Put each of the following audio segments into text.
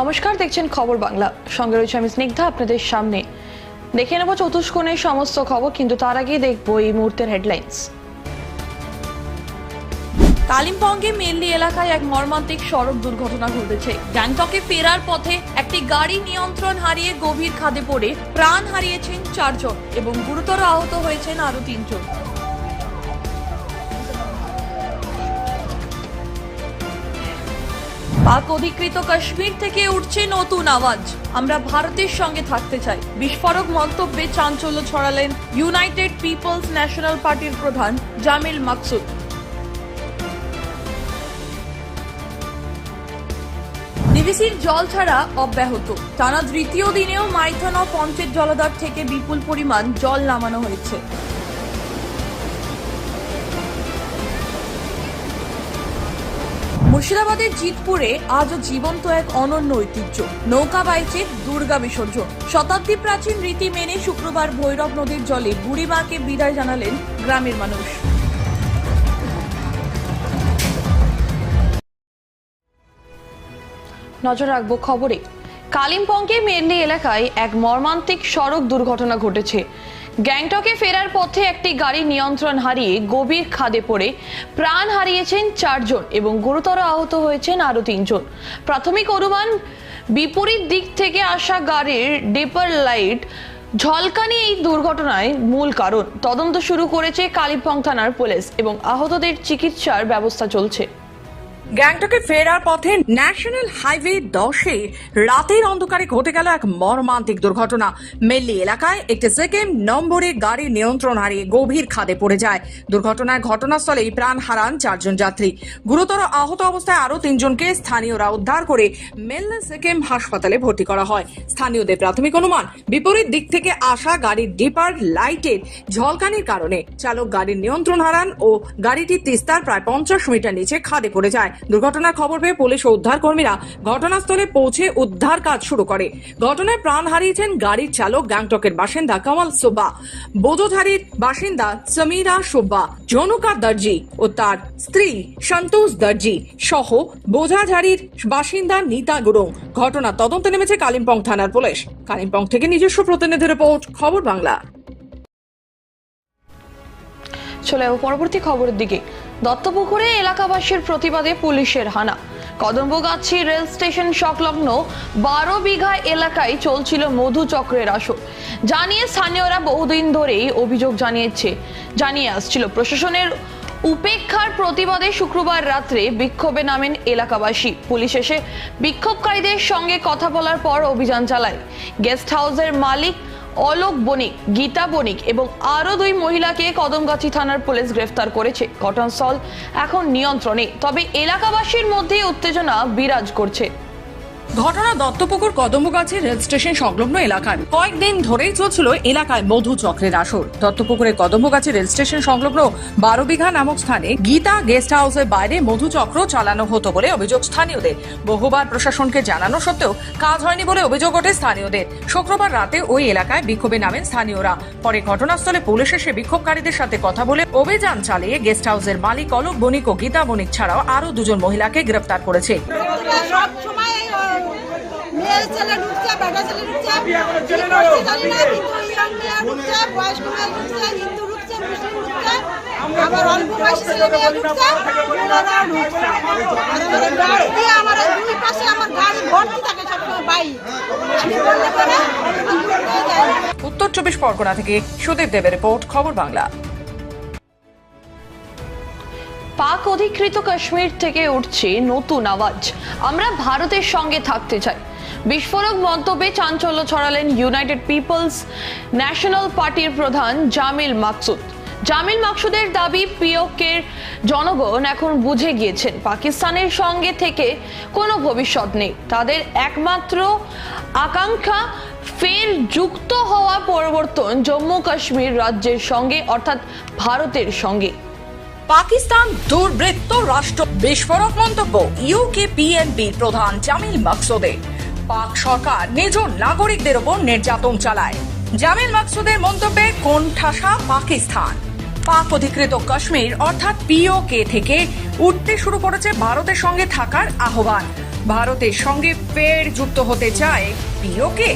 নমস্কার, দেখছেন খবর বাংলা। সঙ্গে রয়েছে আমি স্নিগ্ধা, আপনাদের সামনে। দেখে নেব চতুষ্কোণের সমস্ত খবর, কিন্তু তার আগে দেখব এই মুহূর্তের হেডলাইন্স কালিম্পংয়ে মেল্লি এলাকায় এক মর্মান্তিক সড়ক দুর্ঘটনা ঘটেছে। গ্যাংটকে ফেরার পথে একটি গাড়ি নিয়ন্ত্রণ হারিয়ে গভীর খাদে পড়ে প্রাণ হারিয়েছেন চারজন এবং গুরুতর আহত হয়েছেন আরও তিনজন। পাক অধিকৃত কাশ্মীর থেকে উঠছে নতুন আওয়াজ। আমরা ভারতের সঙ্গে থাকতে চাই। বিস্ফোরক মন্তব্যে চাঞ্চল্য ছড়ালেন ইউনাইটেড পিপলস ন্যাশনাল পার্টির প্রধান জামিল মাকসুদ। ডিভিসির জল ছাড়া অব্যাহত। টানা তৃতীয় দিনেও মাইথন ও পঞ্চের জলাধার থেকে বিপুল পরিমাণ জল নামানো হয়েছে। মুর্শিদাবাদের জিতপুরে আজও জীবন্ত এক অনন্য ঐতিহ্য। নৌকা বাইচে দুর্গা বিসর্জন। শতাব্দী প্রাচীন রীতি মেনে শুক্রবার ভৈরব নদীর জলে বুড়িমাকে বিদায় জানালেন গ্রামের মানুষ। নজর রাখব খবরে। কালিম্পংকে মেরলি এলাকায় এক মর্মান্তিক সড়ক দুর্ঘটনা ঘটেছে। গ্যাংটকে ফেরার পথে একটি গাড়ি নিয়ন্ত্রণ হারিয়ে গভীর খাদে পড়ে প্রাণ হারিয়েছেন চারজন এবং গুরুতর আহত হয়েছেন আরও তিনজন। প্রাথমিক অনুমান, বিপরীত দিক থেকে আসা গাড়ির ডিপার লাইট ঝলকানি এই দুর্ঘটনায় মূল কারণ। তদন্ত শুরু করেছে কালিম্পং থানার পুলিশ এবং আহতদের চিকিৎসার ব্যবস্থা চলছে। গ্যাংটকে ফেরার পথে ন্যাশনাল হাইওয়ে দশে রাতের অন্ধকারে ঘটে গেল এক মর্মান্তিক দুর্ঘটনা। মেল্লি এলাকায় একটি সেকেন্ড নম্বরে গাড়ি নিয়ন্ত্রণ হারিয়ে গভীর খাদে পড়ে যায়। দুর্ঘটনায় ঘটনাস্থলেই প্রাণ হারান চারজন যাত্রী। গুরুতর আহত অবস্থায় আরও তিনজনকে স্থানীয়রা উদ্ধার করে মেল্লে সেকেম হাসপাতালে ভর্তি করা হয়। স্থানীয়দের প্রাথমিক অনুমান, বিপরীত দিক থেকে আসা গাড়ির ডিপার লাইটের ঝলকানির কারণে চালক গাড়ির নিয়ন্ত্রণ হারান ও গাড়িটি তিস্তার প্রায় পঞ্চাশ মিটার নিচে খাদে পড়ে যায়। দুর্ঘটনার খবর পেয়ে পুলিশ ও উদ্ধার কর্মীরা ঘটনাস্থলে পৌঁছে উদ্ধার কাজ শুরু করে। ঘটনায় প্রাণ হারিয়েছেন গাড়ির চালক, গ্যাংটকের বাসিন্দা কামাল সোবা বোধোধারীর বাসিন্দা সমীরা সোব্বা, জনুকা দর্জি ও তার স্ত্রী সন্তোষ দর্জি সহ বোঝাঝাড়ির বাসিন্দা নিতা গুরুং। ঘটনা তদন্তে নেমেছে কালিম্পং থানার পুলিশ। কালিম্পং থেকে নিজস্ব প্রতিনিধি রিপোর্ট, খবর বাংলা। চলে পরবর্তী খবরের দিকে। দত্তপুকুরে এলাকাবাসীর প্রতিবাদে পুলিশের হানা। কদম্বগাছি রেল স্টেশন সংলগ্ন বারো বিঘা এলাকায় চলছিল মধু চক্রের আসর। জানিয়ে স্থানীয়রা বহুদিন ধরেই অভিযোগ জানিয়েছে। জানিয়ে আসছিল, প্রশাসনের উপেক্ষার প্রতিবাদে শুক্রবার রাত্রে বিক্ষোভে নামেন এলাকাবাসী। পুলিশ এসে বিক্ষোভকারীদের সঙ্গে কথা বলার পর অভিযান চালায়। গেস্ট হাউসের মালিক অলোক বণিক, গীতা বণিক এবং আরও দুই মহিলাকে কদমগাছি থানার পুলিশ গ্রেফতার করেছে। ঘটনাস্থল এখন নিয়ন্ত্রণে, তবে এলাকাবাসীর মধ্যে উত্তেজনা বিরাজ করছে। ঘটনা দত্তপুকুর কদমগাছি রেল স্টেশন সংলগ্ন এলাকার। কয়েকদিন ধরেই চলছিল এলাকায় মধু চক্রের আসর। দত্তপুকুরের কদমগাছি রেল স্টেশন সংলগ্ন বারো বিঘা নামক স্থানে গীতা গেস্ট হাউসের বাইরে মধু চক্র চালানো হতো বলে অভিযোগ স্থানীয়দের। বহুবার প্রশাসনকে জানানো সত্ত্বেও কাজ হয়নি বলে অভিযোগ ওঠে স্থানীয়দের। শুক্রবার রাতে ওই এলাকায় বিক্ষোভে নামেন স্থানীয়রা। পরে ঘটনাস্থলে পুলিশ এসে বিক্ষোভকারীদের সাথে কথা বলে অভিযান চালিয়ে গেস্ট হাউসের মালিক অলোক বণিক ও গীতা বণিক ছাড়াও আরও দুজন মহিলাকে গ্রেফতার করেছে। সব ছেলে ঢুকছে বেটা ছেলে ঢুকছে জানি না কিন্তু ইয়ং মেয়ে ঢুকছে বয়স্ক মেয়ে ঢুকছে হিন্দু ঢুকছে মুসলিম ঢুকছে আবার অল্প বয়সী ছেলে মেয়ে ঢুকছে বুড়োরাও ঢুকছে। গাড়ি দিয়ে আমার দুই পাশে আমার গাড়ি ভর্তি থাকে সবসময় বাইক আমি বললে পরে আমি উল্টে যাই। উত্তর চব্বিশ পরগনা থেকে সুদীপ দেবের রিপোর্ট খবর বাংলা। পাক অধিকৃত কাশ্মীর থেকে উঠছে নতুন আওয়াজ। আমরা ভারতের সঙ্গে থাকতে চাই। বিস্ফোরক মন্তব্যে চাঞ্চল্য ছড়ালেন ইউনাইটেড পিপলস ন্যাশনাল পার্টির প্রধান জামিল মাকসুদ। জামিল মাকসুদের দাবি, পিওকের জনগণ এখন বুঝে গিয়েছেন পাকিস্তানের সঙ্গে থেকে কোনো ভবিষ্যৎ নেই। তাদের একমাত্র আকাঙ্ক্ষা, ফের যুক্ত হওয়া পরিবর্তন জম্মু কাশ্মীর রাজ্যের সঙ্গে, অর্থাৎ ভারতের সঙ্গে। পাকিস্তান দুর্বৃত্ত রাষ্ট্র। বিস্ফোরক মন্তব্য ইউকে পিএনবি প্রধান জামিল মাকসুদে পাক সরকার নিজ নাগরিকদের ওপর নির্যাতন চালায়। জামিল মাকসুদের মন্তব্যে, কোন ঠাসা পাকিস্তান? পাক অধিকৃত কাশ্মীর, অর্থাৎ পিওকে থেকে উঠতে শুরু করেছে ভারতের সঙ্গে থাকার আহ্বান। ভারতের সঙ্গে ফের যুক্ত হতে চায় পিওকে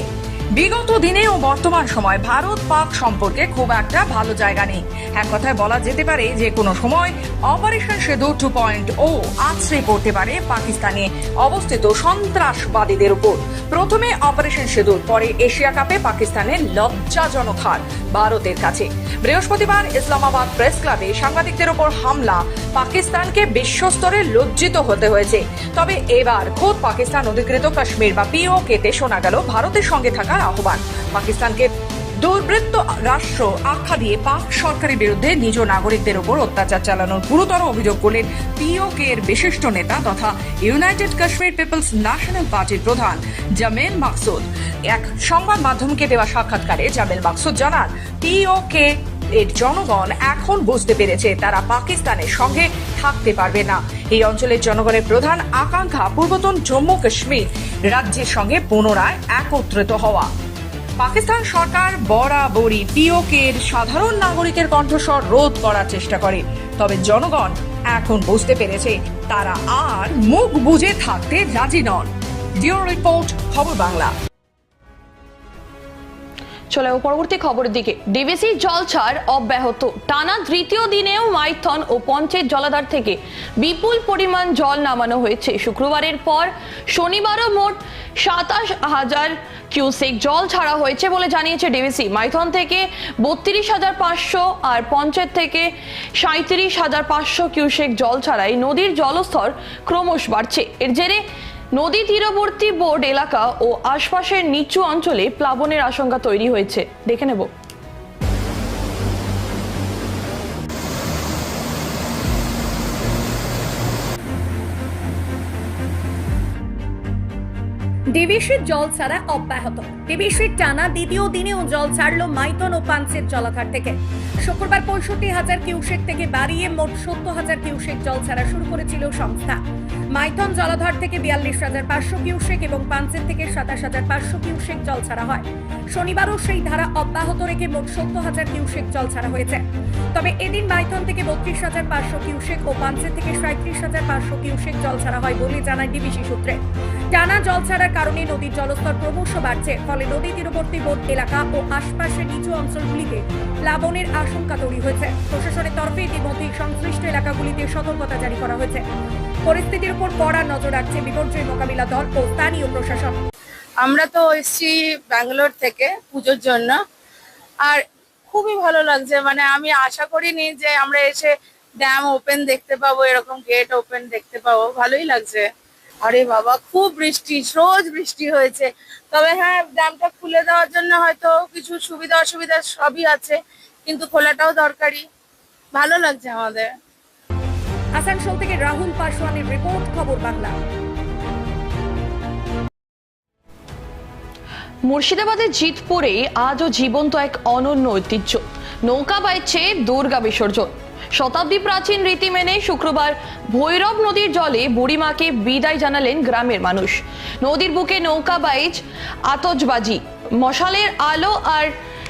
বিগত দিনে ও বর্তমান সময় ভারত পাক সম্পর্কে খুব একটা ভালো জায়গা নেই। এক কথায় বলা যেতে পারে যে কোনো সময় অপারেশন সেতু টু পয়েন্ট ও আছড়ে পড়তে পারে পাকিস্তানে অবস্থিত সন্ত্রাসবাদীদের উপর। প্রথমে অপারেশন সেতুর পরে এশিয়া কাপে পাকিস্তানের লজ্জাজনক হার ভারতের কাছে। বৃহস্পতিবার ইসলামাবাদ প্রেস ক্লাবে সাংবাদিকদের উপর হামলা পাকিস্তানকে বিশ্বস্তরে লজ্জিত হতে হয়েছে। তবে এবার খোদ পাকিস্তান অধিকৃত কাশ্মীর বা পিওকেতে শোনা গেল ভারতের সঙ্গে থাকার আহ্বান। পাকিস্তানকে দুর্বৃত্ত রাষ্ট্র আখ্যা দিয়ে পাক সরকারের বিরুদ্ধে নিজ নাগরিকদের উপর অত্যাচার চালানোর গুরুতর অভিযোগ করলেন পিওকে এর বিশিষ্ট নেতা তথা ইউনাইটেড কাশ্মীর পিপলস ন্যাশনাল পার্টির প্রধান জামেল মাকসুদ। এক সংবাদ মাধ্যমকে দেওয়া সাক্ষাৎকারে জামেল মাকসুদ জানান, পিওকে এর জনগণ এখন বুঝতে পেরেছে তারা পাকিস্তানের সঙ্গে থাকতে পারবে না। এই অঞ্চলের জনগণের প্রধান আকাঙ্ক্ষা পূর্বতন জম্মু কাশ্মীর রাজ্যের সঙ্গে পুনরায় একত্রিত হওয়া। পাকিস্তান সরকার বরাবরই পিওকে সাধারণ নাগরিকের কণ্ঠস্বর রোধ করার চেষ্টা করে, তবে জনগণ এখন বুঝতে পেরেছে তারা আর মুখ বুঝে থাকতে রাজি নন। ডিও রিপোর্ট, খবর বাংলা। চলে পরবর্তী খবরের দিকে। ডিবিসি জলছাড় অব্যাহত। টানা তৃতীয় দিনেও মাইথন ও পঞ্চের জলাধার থেকে বিপুল পরিমাণ জল নামানো হয়েছে। শুক্রবারের পর শনিবারও মোট সাতাশ হাজার কিউসেক জল ছাড়া হয়েছে বলে জানিয়েছে ডিবিসি। মাইথন থেকে বত্রিশ হাজার পাঁচশো আর পঞ্চায়েত থেকে সাঁত্রিশ হাজার পাঁচশো কিউসেক জল ছাড়াই নদীর জলস্তর ক্রমশ বাড়ছে। এর জেরে নদী তীরবর্তী বোর্ড এলাকা ও আশপাশের নিচু অঞ্চলে প্লাবনের আশঙ্কা তৈরি হয়েছে। দেখে নেব। ডিবিসির জল ছাড়া অব্যাহত। ডিবিসির টানা দ্বিতীয় দিনেও জল ছাড়লো মাইতন ও পাঞ্চের জলাধার থেকে। শুক্রবার পঁয়ষট্টি হাজার কিউসেক থেকে বাড়িয়ে মোট সত্তর হাজার কিউসেক জল ছাড়া শুরু করেছিল সংস্থা। মাইথন জলাধর থেকে বিয়াল্লিশ হাজার পাঁচশো কিউসেক এবং পাঞ্চের থেকে সাতাশ হাজার পাঁচশো কিউসেক জল ছাড়া হয়। শনিবারও সেই ধারা অব্যাহত রেখে মোট সত্তর হাজার কিউসেক জল ছাড়া হয়েছে। তবে এদিন মাইথন থেকে বত্রিশ হাজার পাঁচশো কিউসেক ও পাঞ্চের থেকে সাঁত্রিশ হাজার পাঁচশো কিউসেক জল ছাড়া হয় বলে জানায় ডিবিসি সূত্রে। টানা জল ছাড়ার কারণে নদীর জলস্তর ক্রমশ বাড়ছে, ফলে নদী তীরবর্তী বোট এলাকা ও আশপাশের নিচু অঞ্চলগুলিতে প্লাবনের আশঙ্কা তৈরি হয়েছে। প্রশাসনের তরফে ইতিমধ্যেই সংশ্লিষ্ট এলাকাগুলিতে সতর্কতা জারি করা হয়েছে। পরিস্থিতির উপর কড়া নজর রাখছে বিপর্যয় মোকাবিলা দল ও স্থানীয় প্রশাসন। আমরা তো এসেছি ব্যাঙ্গালোর থেকে পুজোর জন্য। আর খুবই ভালো লাগছে মানে আমি আশা করিনি যে আমরা এসে ড্যাম ওপেন দেখতে পাবো, এরকম গেট ওপেন দেখতে পাবো। ভালোই লাগছে। আরে বাবা খুব বৃষ্টি রোজ বৃষ্টি হয়েছে। তবে হ্যাঁ ড্যামটা খুলে দেওয়ার জন্য হয়তো কিছু সুবিধা অসুবিধা সবই আছে কিন্তু খোলাটাও দরকারি। ভালো লাগছে আমাদের। আসানসোল থেকে রাহুল পাসওয়ানের রিপোর্ট খবর বাংলা। মুর্শিদাবাদের জিতপুরে আজও জীবন্ত এক অনন্য ঐতিহ্য। নৌকা বাইছে দুর্গা বিসর্জন। শতাব্দী প্রাচীন রীতি মেনে শুক্রবার ভৈরব নদীর জলে বুড়িমাকে বিদায় জানালেন গ্রামের মানুষ। নদীর বুকে নৌকা বাইচ আতজবাজি মশালের আলো আর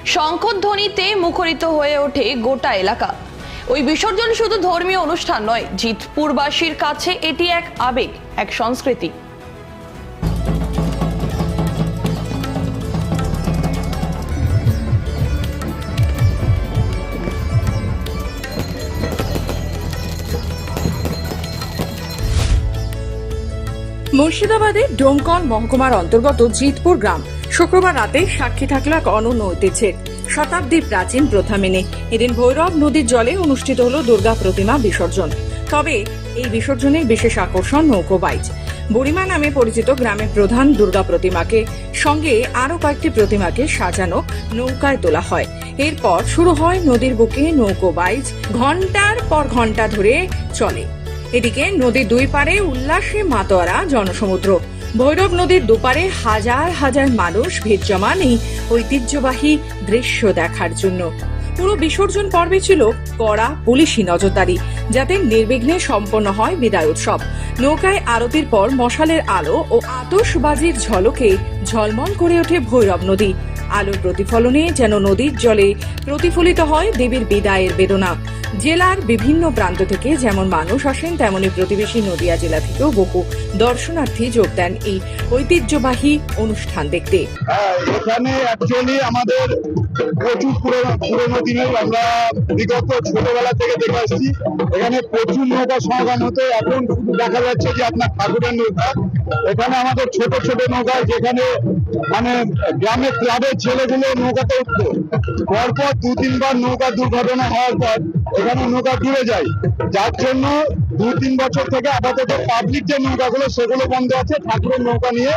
শঙ্খধ্বনিতে মুখরিত হয়ে ওঠে গোটা এলাকা। ওই বিসর্জন শুধু ধর্মীয় অনুষ্ঠান নয়, জিতপুরবাসীর কাছে এটি এক আবেগ, এক সংস্কৃতি। মুর্শিদাবাদের ডোমকল মহকুমার অন্তর্গত জিতপুর গ্রাম শুক্রবার রাতে সাক্ষী থাকল এক অনন্য ঐতিহ্যের শতাব্দী প্রাচীন প্রথা মেনে এদিন ভৈরব নদীর জলে অনুষ্ঠিত হলো দুর্গা প্রতিমা বিসর্জন। তবে এই বিসর্জনের বিশেষ আকর্ষণ নৌকো বাইচ। বুড়িমা নামে পরিচিত গ্রামের প্রধান দুর্গা প্রতিমাকে সঙ্গে আরও কয়েকটি প্রতিমাকে সাজানো নৌকায় তোলা হয়। এরপর শুরু হয় নদীর বুকে নৌকো বাইচ। ঘণ্টার পর ঘণ্টা ধরে চলে। এদিকে নদীর দুই পারে উল্লাসে মাতোয়ারা জনসমুদ্র। ভৈরব নদীর দুপারে হাজার হাজার মানুষ ভিড় জমান এই ঐতিহ্যবাহী দৃশ্য দেখার জন্য। পুরো বিসর্জন পর্বে ছিল কড়া পুলিশি নজরদারি, যাতে নির্বিঘ্নে সম্পন্ন হয় বিদায় উৎসব। নৌকায় আরতির পর মশালের আলো ও আতশবাজির ঝলকে ঝলমল করে ওঠে ভৈরব নদী। আলোর প্রতিফলনে যেন নদীর জলে প্রতিফলিত হয় দেবীর বিদায়ের বেদনা। জেলার বিভিন্ন প্রান্ত থেকে যেমন মানুষ আসেন তেমনি প্রতিবেশী নদিয়া জেলা থেকেও বহু দর্শনার্থী যোগ দেন এই ঐতিহ্যবাহী অনুষ্ঠান দেখতে। হ্যাঁ, এখানে অ্যাকচুয়ালি আমাদের প্রচুর পুরোনো পুরোনো দিনের আমরা বিগত ছোটবেলা থেকে দেখে আসছি। এখানে প্রচুর নৌকা সমাগম হতো। এখন দেখা যাচ্ছে যে আপনার ঠাকুরের নৌকা। এখানে আমাদের ছোট ছোট নৌকা যেখানে মানে গ্রামের ক্লাবের ছেলেগুলো নৌকাতে উঠতো। পরপর দু তিনবার নৌকা দুর্ঘটনা হওয়ার পর এখানে নৌকা ডুবে যায়। যার জন্য দু তিন বছর থেকে আপাতত পাবলিক যে নৌকাগুলো সেগুলো বন্ধ আছে। ঠাকুরের নৌকা নিয়ে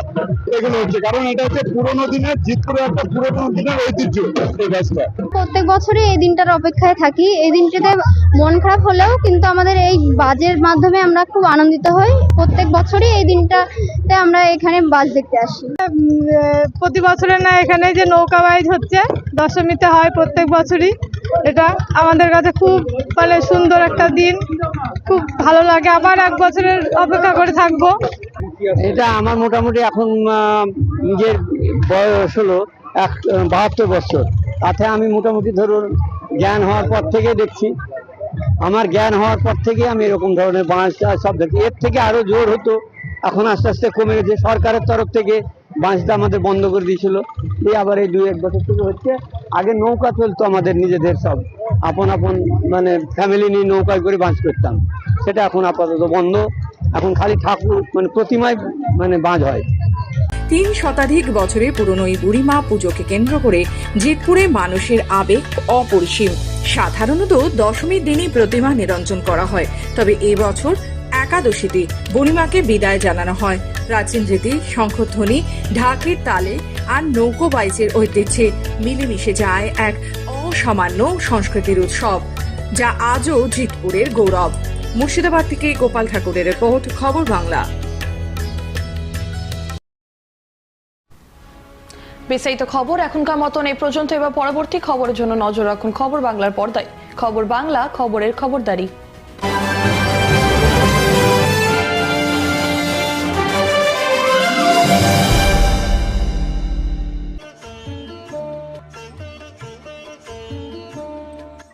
এগুলো হচ্ছে। কারণ এটা হচ্ছে পুরোনো দিনের জিতপুরের একটা পুরোনো দিনের ঐতিহ্য এই গাছটা। প্রত্যেক বছরই এই দিনটার অপেক্ষায় থাকি। এই দিনটিতে মন খারাপ হলেও কিন্তু আমাদের এই বাজের মাধ্যমে আমরা খুব আনন্দিত হই। প্রত্যেক বছরই এই দিনটাতে আমরা এখানে বাজ দেখতে আসি। প্রতি বছরে না এখানে যে নৌকা বাইজ হচ্ছে দশমীতে হয় প্রত্যেক বছরই। এটা আমাদের কাছে খুব মানে সুন্দর একটা দিন। খুব ভালো লাগে। আবার এক বছরের অপেক্ষা করে থাকব। এটা আমার মোটামুটি এখন নিজের বয়স হলো এক, বাহাত্তর বছর। তাতে আমি মোটামুটি ধরুন জ্ঞান হওয়ার পর থেকে দেখছি। আমার জ্ঞান হওয়ার পর থেকে আমি এরকম ধরনের বাঁশ সব দেখি। এর থেকে আরও জোর হতো, এখন আস্তে আস্তে কমে গেছে। সরকারের তরফ থেকে বাঁশটা আমাদের বন্ধ করে দিয়েছিল। এই আবার এই দুই এক বছর থেকে হচ্ছে আগে নৌকা চলতো আমাদের নিজেদের সব। আপন আপন মানে ফ্যামিলি নিয়ে নৌকায় করে বাঁশ করতাম। সেটা এখন আপাতত বন্ধ। এখন খালি ঠাকুর মানে প্রতিমায় মানে বাঁধ হয়। তিন শতাধিক বছরে পুরনো এই বুড়িমা পুজোকে কেন্দ্র করে জিতপুরে মানুষের আবেগ অপরিসীম। সাধারণত দশমীর দিনই প্রতিমা নিরঞ্জন করা হয়। তবে এবছর একাদশীতে বুড়িমাকে বিদায় জানানো হয়। প্রাচীন রীতি, শঙ্খধ্বনি, ঢাকের তালে আর নৌকো বাইচের ঐতিহ্যে মিলেমিশে যায় এক অসামান্য সংস্কৃতির উৎসব, যা আজও জিতপুরের গৌরব। মুর্শিদাবাদ থেকে গোপাল ঠাকুরের রিপোর্ট, খবর বাংলা। বিস্তারিত খবর এখনকার মতন এই পর্যন্ত, এবার পরবর্তী খবরের জন্য নজর রাখুন খবর বাংলার পর্দায়। খবর বাংলা, খবরের খবরদারি।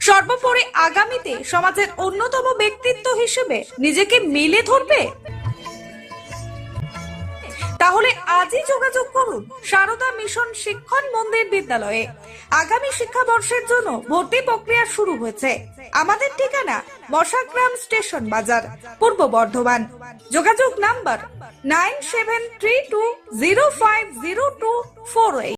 সর্বোপরি আগামীতে সমাজের অন্যতম ব্যক্তিত্ব হিসেবে নিজেকে মেলে ধরবে? তাহলে আজই যোগাযোগ করুন সারদা মিশন শিক্ষণ মন্দির বিদ্যালয়ে। আগামী শিক্ষাবর্ষের জন্য ভর্তি প্রক্রিয়া শুরু হয়েছে। আমাদের ঠিকানা বসাগ্রাম স্টেশন বাজার, পূর্ব বর্ধমান। যোগাযোগ number nine seven three two zero five zero two four